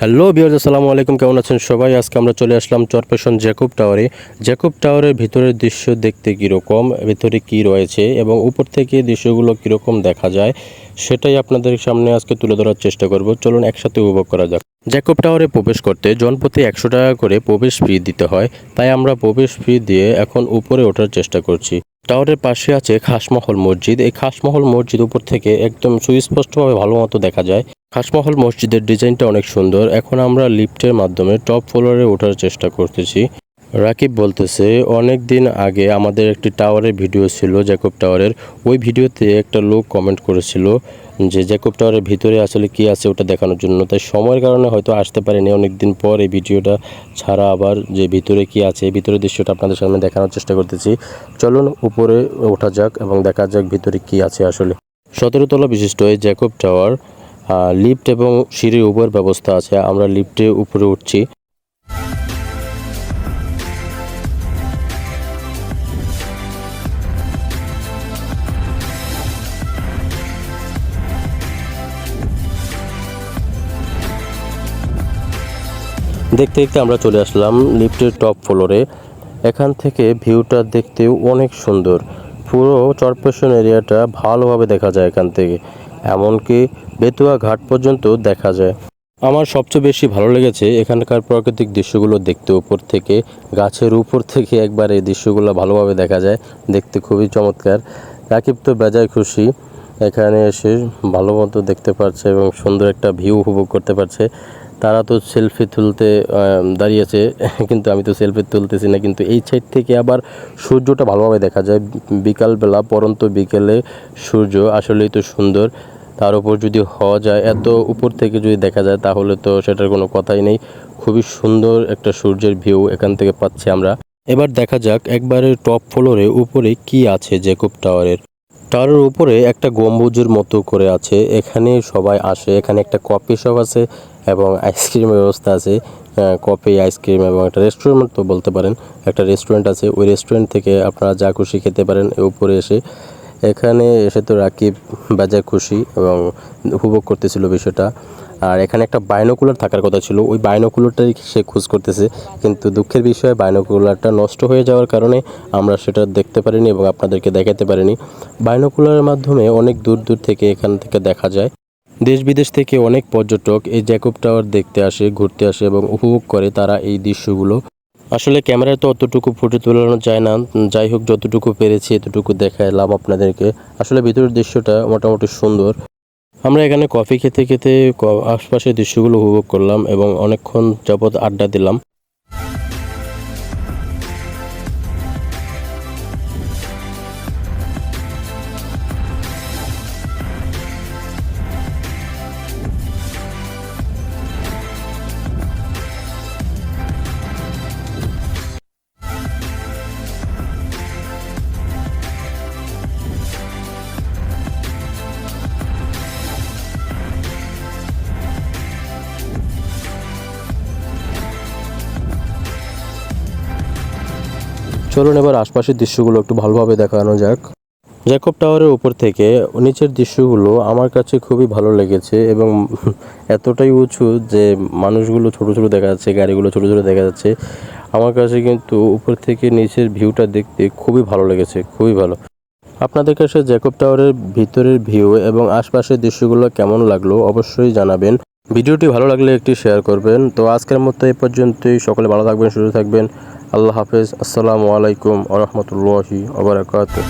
Hello Bihar আসসালামু আলাইকুম। কেমন আছেন সবাই? আজকে আমরা চলে আসলাম চরপেশন জ্যাকব টাওয়ারে। জ্যাকব টাওয়ারের ভিতরের দৃশ্য দেখতে কীরকম, ভিতরে কি রয়েছে এবং উপর থেকে দৃশ্যগুলো কীরকম দেখা যায়, সেটাই আপনাদের সামনে আজকে তুলে ধরার চেষ্টা করব। চলুন একসাথে উপভোগ করা যাক। জ্যাকুব টাওয়ারে প্রবেশ করতে জনপ্রতি একশো টাকা করে প্রবেশ ফি দিতে হয়, তাই আমরা প্রবেশ ফি দিয়ে এখন উপরে ওঠার চেষ্টা করছি। টাওয়ারের পাশে আছে খাসমহল মসজিদ। এই খাসমহল মসজিদ উপর থেকে একদম সুস্পষ্টভাবে ভালো মতো দেখা যায়। খাসমহল মসজিদের ডিজাইনটা অনেক সুন্দর। এখন আমরা লিফটের মাধ্যমে টপ ফ্লোরে ওঠার চেষ্টা করতেছি। রাকিব বলতেছে, অনেক দিন আগে আমাদের একটি টাওয়ারের ভিডিও ছিল, জ্যাকব টাওয়ারের। ওই ভিডিওতে একটা লোক কমেন্ট করেছিল যে জ্যাকব টাওয়ারের ভিতরে আসলে কি আছে ওটা দেখানোর জন্য। তাই সময়ের কারণে হয়তো আসতে পারেনি। অনেক দিন পর এই ভিডিওটা ছাড়া আবার যে ভিতরে কি আছে ভিতরের দৃশ্যটা আপনাদের সামনে দেখানোর চেষ্টা করতেছি। চলুন উপরে ওঠা যাক এবং দেখা যাক ভিতরে কি আছে আসলে। সতেরো তলা বিশিষ্ট এই জ্যাকব টাওয়ার লিফট এবং সিঁড়ির উভয়ের ব্যবস্থা আছে। আমরা লিফটে উপরে উঠছি। দেখতে দেখতে আমরা চলে আসলাম লিফটের টপ ফ্লোরে। এখান থেকে ভিউটা দেখতেও অনেক সুন্দর। পুরো চরপেশন এরিয়াটা ভালোভাবে দেখা যায় এখান থেকে। এমনকি বেতুয়া ঘাট পর্যন্ত দেখা যায়। আমার সবচেয়ে বেশি ভালো লেগেছে এখানকার প্রাকৃতিক দৃশ্যগুলো দেখতে উপর থেকে। গাছের উপর থেকে একবার এই দৃশ্যগুলো ভালোভাবে দেখা যায়। দেখতে খুবই চমৎকার। রাকিব তো বেজায় খুশি। এখানে এসে ভালো মতো দেখতে পারছে এবং সুন্দর একটা ভিউ উপভোগ করতে পারছে। তারা তো সেলফি তুলতে দাঁড়িয়েছে, কিন্তু আমি তো সেলফি তুলতেছি না, কিন্তু এই সাইড থেকে আবার সূর্যটা ভালোভাবে দেখা যায়। বিকালবেলা, পরন্ত বিকেলে সূর্য আসলেই তো সুন্দর। তার উপর যদি হওয়া যায়, এত উপর থেকে যদি দেখা যায়, তাহলে তো সেটার কোনো কথাই নেই। খুবই সুন্দর একটা সূর্যের ভিউ এখান থেকে পাচ্ছি আমরা। এবার দেখা যাক, একবারে টপ ফ্লোরে উপরে কি আছে জেকব টাওয়ারের টাওয়ারের উপরে একটা গম্বুজের মতো করে আছে। এখানে সবাই আসে। এখানে একটা কফি শপ আছে এবং আইসক্রিমের ব্যবস্থা আছে। কফি, আইসক্রিম এবং একটা রেস্টুরেন্ট তো বলতে পারেন। একটা রেস্টুরেন্ট আছে। ওই রেস্টুরেন্ট থেকে আপনারা যা খুশি খেতে পারেন উপরে এসে। এখানে এসে তো রাকিব বাজার খুশি এবং উপভোগ করতেছিল বিষয়টা। আর এখানে একটা বাইনোকুলার থাকার কথা ছিল। ওই বাইনোকুলারটাই সে খোঁজ করতেছে। কিন্তু দুঃখের বিষয়ে বাইনোকুলারটা নষ্ট হয়ে যাওয়ার কারণে আমরা সেটা দেখতে পারিনি এবং আপনাদেরকে দেখাতে পারিনি। বাইনোকুলারের মাধ্যমে অনেক দূর দূর থেকে এখান থেকে দেখা যায়। দেশ বিদেশ থেকে অনেক পর্যটক এই জ্যাকব টাওয়ার দেখতে আসে, ঘুরতে আসে এবং উপভোগ করে তারা এই দৃশ্যগুলো। আসলে ক্যামেরায় তো অতটুকু ফুটে তোলানো যায় না। যাই হোক, যতটুকু পেরেছি এতটুকু দেখালাম আপনাদেরকে। আসলে ভিতরের দৃশ্যটা মোটামুটি সুন্দর। আমরা এখানে কফি খেতে খেতে আশপাশের দৃশ্যগুলো উপভোগ করলাম এবং অনেকক্ষণ যাবৎ আড্ডা দিলাম। চলুন এবার আশপাশের দৃশ্যগুলো একটু ভালোভাবে দেখানো যাক। জ্যাকব টাওয়ারের উপর থেকে নিচের দৃশ্যগুলো আমার কাছে খুবই ভালো লেগেছে এবং এতটাই উঁচু যে মানুষগুলো ছোট ছোট দেখা যাচ্ছে, গাড়িগুলো ছোট ছোট দেখা যাচ্ছে। আমার কাছে কিন্তু উপর থেকে নিচের ভিউটা দেখতে খুবই ভালো লেগেছে, খুবই ভালো। আপনাদের কাছে জ্যাকব টাওয়ারের ভিতরের ভিউ এবং আশপাশের দৃশ্যগুলো কেমন লাগল অবশ্যই জানাবেন। ভিডিওটি ভালো লাগলে একটি শেয়ার করবেন। তো আজকের মতো এ পর্যন্তই। সকলে ভালো থাকবেন, সুস্থ থাকবেন। আল্লাহ হাফেজ। আসসালামু আলাইকুম আ রহমতুল্লাহি আবরাকাতুহ